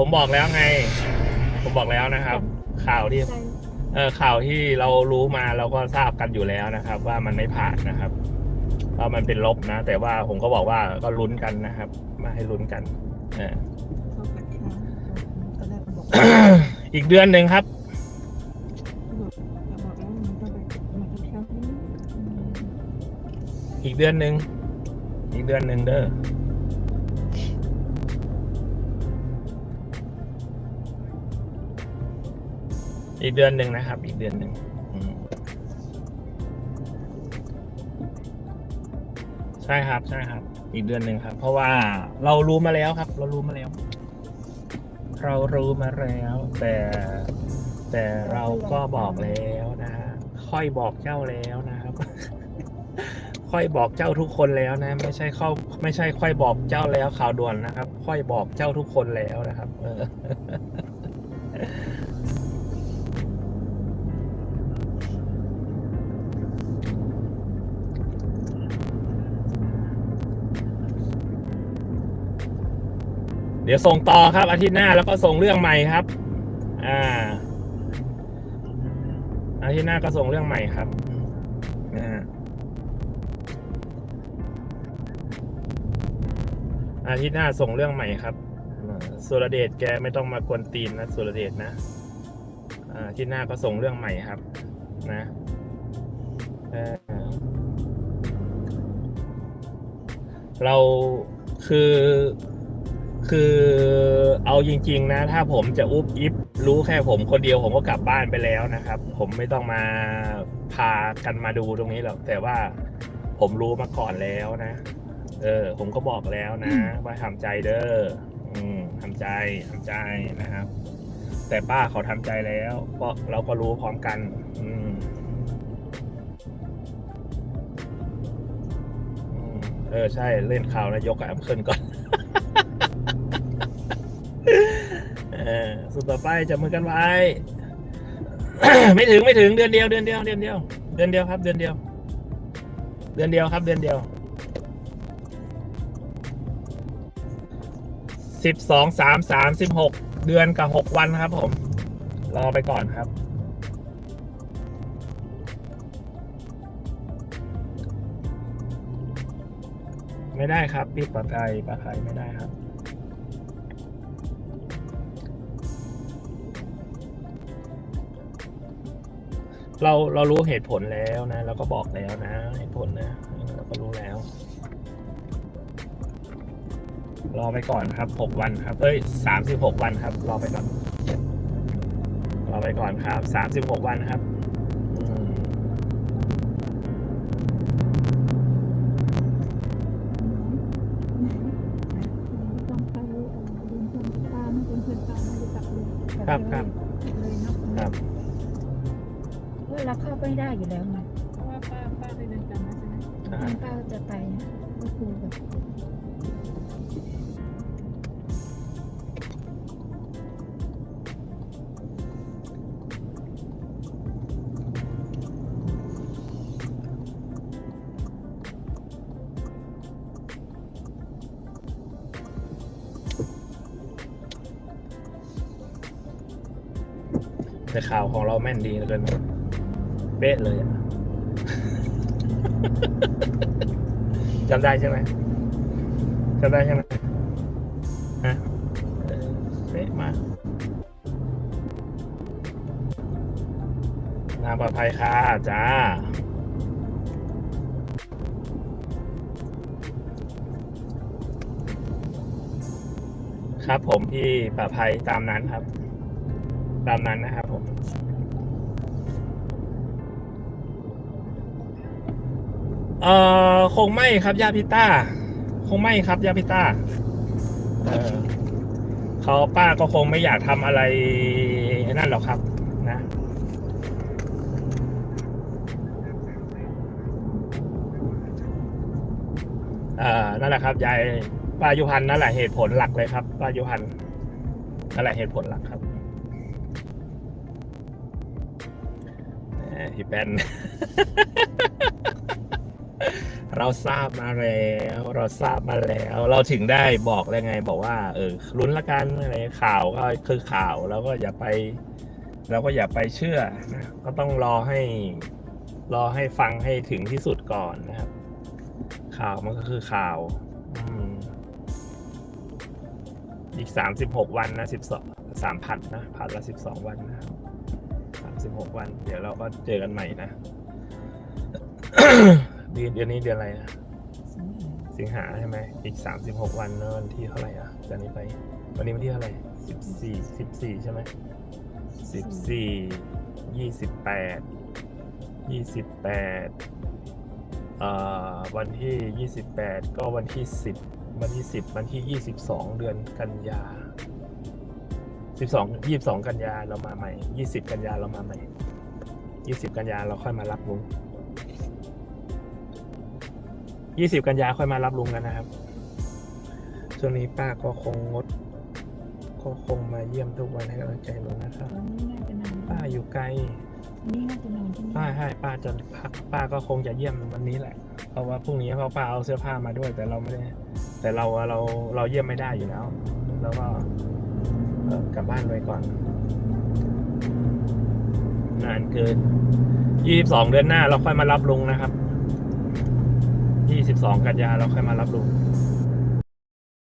ผมบอกแล้วไง ผมบอกแล้วนะครับ ข่าวที่ใช่เออข่าวที่เรารู้มาเราก็ทราบกันอยู่แล้วนะครับ ว่ามันไม่ผ่านนะครับว่ามันเป็นลบนะ แต่ว่าผมก็บอกว่าก็ลุ้นกันนะครับ มาให้ลุ้นกันเออเขาขัดขาตอนแรกมันบอกว่าอีกเดือนหนึ่งครับบอกแล้วมันต้องไปมากินข้าวที่นี่อืมอีกเดือนหนึ่งอีกเดือนหนึ่งเด้อ อีกเดือนหนึ่งนะครับ อีกเดือนหนึ่งใช่ครับใช่ครับ อีกเดือนหนึ่งครับ เพราะว่าเรารู้มาแล้วครับ เรารู้มาแล้ว เรารู้มาแล้ว แต่ แต่เราก็บอกแล้วนะฮะค่อยบอกเจ้าแล้วนะครับ ค่อยบอกเจ้าทุกคนแล้วนะ ไม่ใช่เข้าไม่ใช่ค่อยบอกเจ้าแล้วข่าวด่วนนะครับ ค่อยบอกเจ้าทุกคนแล้วนะครับ เออ เดี๋ยวส่งต่อครับอาทิตย์หน้าแล้วก็ส่งเรื่องใหม่ครับ อ่า อาทิตย์หน้าก็ส่งเรื่องใหม่ครับอ่าอาทิตย์หน้าส่งเรื่องใหม่ครับสุรเดชแกไม่ต้องมากวนตีนนะสุรเดชนะอ่าอาทิตย์หน้าก็ส่งเรื่องใหม่ครับ นะเราคือ คือเอาจริง ๆ นะ ถ้าผมจะอุบอิบรู้แค่ผมคนเดียวผมก็กลับบ้านไปแล้วนะครับ ผมไม่ต้องมาพากันมาดูตรงนี้หรอกแต่ว่าผมรู้มาก่อนแล้วนะ เออ ผมก็บอกแล้วนะ ว่าทำใจเด้ออืมทำใจทำใจนะครับ แต่ป้าเขาทำใจแล้วเพราะเราก็รู้พร้อมกัน อืมอืมเออใช่เล่นข่าวนายกกับแอมเคิลก่อน เออ สุดต่อไปจับมือกันไว้ ไม่ถึงไม่ถึงเดือนเดียวเดือนเดียวเดือนเดียว เดือนเดียวครับ เดือนเดียว เดือนเดียวครับ เดือนเดียวสิบสองสามสามสิบหกเดือนกับหกวันครับ ผม รอไปก่อนครับไม่ได้ครับปิดปลาไทยปลาไทยไม่ได้ครับ เราเรารู้เหตุผลแล้วนะเราก็บอกแล้วนะ เหตุผลนะเออเราก็รู้แล้ว รอไปก่อนครับหกวันครับเอ้ยสามสิบหกวันครับ รอไปก่อนรอไปก่อนครับสามสิบหกวันครับอืมต้องไปเอ่อเดินชมป้าไม่เป็นเพื่อนป้าไม่ได้กลับเลยครับครับเลยเนาะค รับเวลาเข้าไม่ได้อยู่แล้วไงเพราะว่าป้าป้าไปเดินจำนนะใช่ไหมอ่าทางป้าจะไปก็คือแบบแต่ข่าวของเราแม่นดีเหลือเกิน เป๊ะเลยอะจำได้ใช่ไหมจำได้ใช่ไหมฮะเป๊ะมากนามปลอดภัยค่ะจ้าครับผมพี่ปลอดภัยตามนั้นครับ ตามนั้นนะครับผม เอ่อคงไม่ครับยาพิต้า คงไม่ครับยาพิต้าเออเขาป้าก็คงไม่อยากทำอะไรนั่นหรอกครับ นะเอ่อนั่นแหละครับยายป้ายุพันธ์นั่นแหละเหตุผลหลักเลยครับป้ายุพันธ์นั่นแหละเหตุผลหลักครับแหมพี่แป้น เราทราบมาแล้ว เราทราบมาแล้ว เราถึงได้บอกแล้วไง บอกว่า เออลุ้นละกันอะไรข่าวก็คือข่าวแล้วก็อย่าไปเราก็อย่าไปเชื่อนะก็ต้องรอให้รอให้ฟังให้ถึงที่สุดก่อนนะครับ ข่าวมันก็คือข่าวอีกสามสิบหกวันนะสิบสองสามพันนะพันละสิบสองวันนะสามสิบหกวัน เดี๋ยวเราก็เจอกันใหม่นะ เดือนเดือนนี้เดือนอะไรนะสิงหาใช่ไหมอีกสามสิบหกวันแล้ววันที่เท่าไหร่อะจากนี้ไป วันนี้วันที่เท่าไหร่สิบสี่สิบสี่ใช่ไหมสิบสี่ยี่สิบแปดยี่สิบแปดเอ่อวันที่ยี่สิบแปดก็วันที่สิบวันที่สิบวันที่ยี่สิบสองเดือนกันยาสิบสองยี่สิบสองกันยาเรามาใหม่ยี่สิบกันยาเรามาใหม่ยี่สิบกันยาเราค่อยมารับลุง ยี่สิบกันยาค่อยมารับลุงกันนะครับ ช่วงนี้ป้าก็คงงด ก็คงมาเยี่ยมทุกวันให้กำลังใจลุงนะครับวันนี้น่าจะนานป้าอยู่ไกลวันนี้น่าจะนานที่นี่ป้าให้ป้าจะพักป้าก็คงจะเยี่ยมวันนี้แหละ เพราะว่าพรุ่งนี้เพราะป้าเอาเสื้อผ้ามาด้วย แต่เราไม่ได้ แต่เราเราเราเยี่ยมไม่ได้อยู่แล้ว แล้วก็เอ่อกลับบ้านไปก่อน นานเกิน22เดือนหน้าเราค่อยมารับลุงนะครับ ที่ 12 กันยาเราค่อยมารับรู้